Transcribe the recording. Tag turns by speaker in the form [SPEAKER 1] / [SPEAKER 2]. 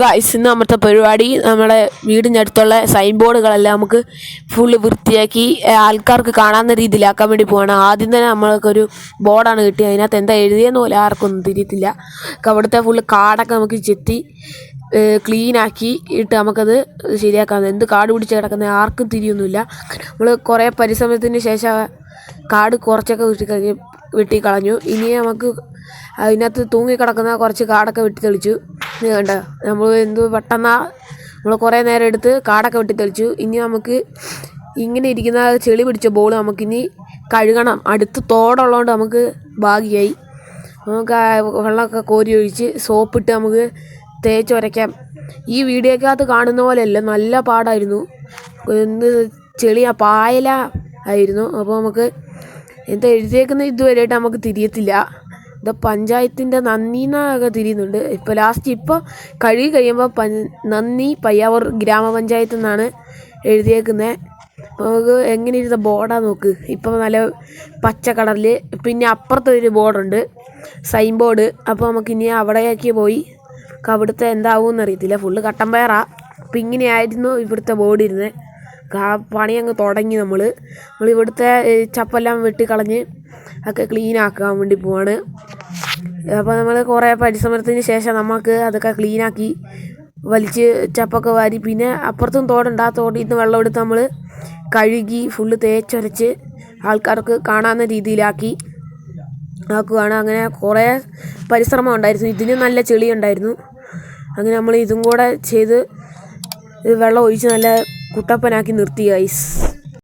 [SPEAKER 1] Guys ഇന്ന് നമ്മുടെ പരിപാടി നമ്മുടെ വീടിന്റെ അടുത്തുള്ള സൈൻ ബോർഡുകളെല്ലാം നമുക്ക് ഫുള്ള് വൃത്തിയാക്കി ആൾക്കാർക്ക് കാണാവുന്ന രീതിയിലാക്കാൻ വേണ്ടി പോവാണ്. ആദ്യം തന്നെ നമ്മൾക്കൊരു ബോർഡാണ് കിട്ടിയത്. അതിനകത്ത് എന്താ എഴുതിയെന്ന് പോലും ആർക്കും ഒന്നും തിരിയത്തില്ല അവിടുത്തെ ഫുള്ള് കാടൊക്കെ നമുക്ക് ചെത്തി ക്ലീനാക്കി ഇട്ട് നമുക്കത് ശരിയാക്കാം എന്ത് കാട് പിടിച്ച് കിടക്കുന്ന ആർക്കും തിരിയൊന്നുമില്ല. നമ്മൾ കുറേ പരിശ്രമത്തിന് ശേഷം കാട് കുറച്ചൊക്കെ വെട്ടി വെട്ടി കളഞ്ഞു. ഇനി നമുക്ക് അതിനകത്ത് തൂങ്ങിക്കിടക്കുന്ന കുറച്ച് കാടൊക്കെ വെട്ടി തെളിച്ചു. ഇത് കണ്ട? നമ്മൾ എന്ത് പെട്ടെന്ന് നമ്മൾ കുറേ നേരം എടുത്ത് കാടൊക്കെ വെട്ടിത്തെളിച്ചു. ഇനി നമുക്ക് ഇങ്ങനെ ഇരിക്കുന്ന ചെളി പിടിച്ച ബോൾ നമുക്കിനി കഴുകണം. അടുത്ത് തോടുള്ളതുകൊണ്ട് നമുക്ക് ഭാഗ്യമായി നമുക്ക് വെള്ളമൊക്കെ കോരി ഒഴിച്ച് സോപ്പിട്ട് നമുക്ക് തേച്ച് ഉരയ്ക്കാം ഈ വീഡിയോക്കകത്ത് കാണുന്ന പോലെയല്ല നല്ല പാടായിരുന്നു. എന്ത് ചെളിയ പായല ആയിരുന്നു അപ്പോൾ നമുക്ക് എന്താ എഴുതിയേക്കുന്ന ഇതുവരെയായിട്ട് നമുക്ക് തിരിയത്തില്ല. ഇത് പഞ്ചായത്തിന്റെ നന്ദിന്നൊക്കെ തിരിയുന്നുണ്ട്. ഇപ്പോൾ ലാസ്റ്റ് ഇപ്പോൾ കഴുകി കഴിയുമ്പോൾ പ നന്ദി പയ്യാവൂർ ഗ്രാമപഞ്ചായത്ത് എന്നാണ് എഴുതിയേക്കുന്നത് നമുക്ക് എങ്ങനെ ഇരുന്ന ബോർഡാ നോക്ക്. ഇപ്പം നല്ല പച്ച കളറിൽ പിന്നെ അപ്പുറത്ത് ഒരു ബോർഡുണ്ട്. സൈൻ ബോർഡ് അപ്പോൾ നമുക്ക് ഇനി അവിടേക്ക് പോയി അവിടുത്തെ എന്താവും എന്നറിയത്തില്ല ഫുള്ള് കട്ടൻ പയറാ അപ്പം ഇങ്ങനെയായിരുന്നു ഇവിടുത്തെ ബോർഡ് ഇരുന്നത് പണി അങ്ങ് തുടങ്ങി നമ്മൾ നമ്മൾ ഇവിടുത്തെ ചപ്പെല്ലാം വെട്ടിക്കളഞ്ഞ് ഒക്കെ ക്ലീൻ ആക്കാൻ വേണ്ടി പോവാണ്. അപ്പോൾ നമ്മൾ കുറേ പരിശ്രമത്തിന് ശേഷം നമുക്ക് അതൊക്കെ ക്ലീനാക്കി വലിച്ച് ചപ്പൊക്കെ വാരി പിന്നെ അപ്പുറത്തും തോടുണ്ട്. ആ തോടിൽ നിന്ന് വെള്ളം എടുത്ത് നമ്മൾ കഴുകി ഫുള്ള് തേച്ചൊരച്ച് ആൾക്കാർക്ക് കാണാവുന്ന രീതിയിലാക്കി ആക്കുകയാണ് അങ്ങനെ കുറേ പരിശ്രമം ഉണ്ടായിരുന്നു. ഇതിന് നല്ല ചെളി ഉണ്ടായിരുന്നു. അങ്ങനെ നമ്മൾ ഇതും കൂടെ ചെയ്ത് വെള്ളം ഒഴിച്ച് നല്ല കുട്ടപ്പനാക്കി നിർത്തി ഗൈസ്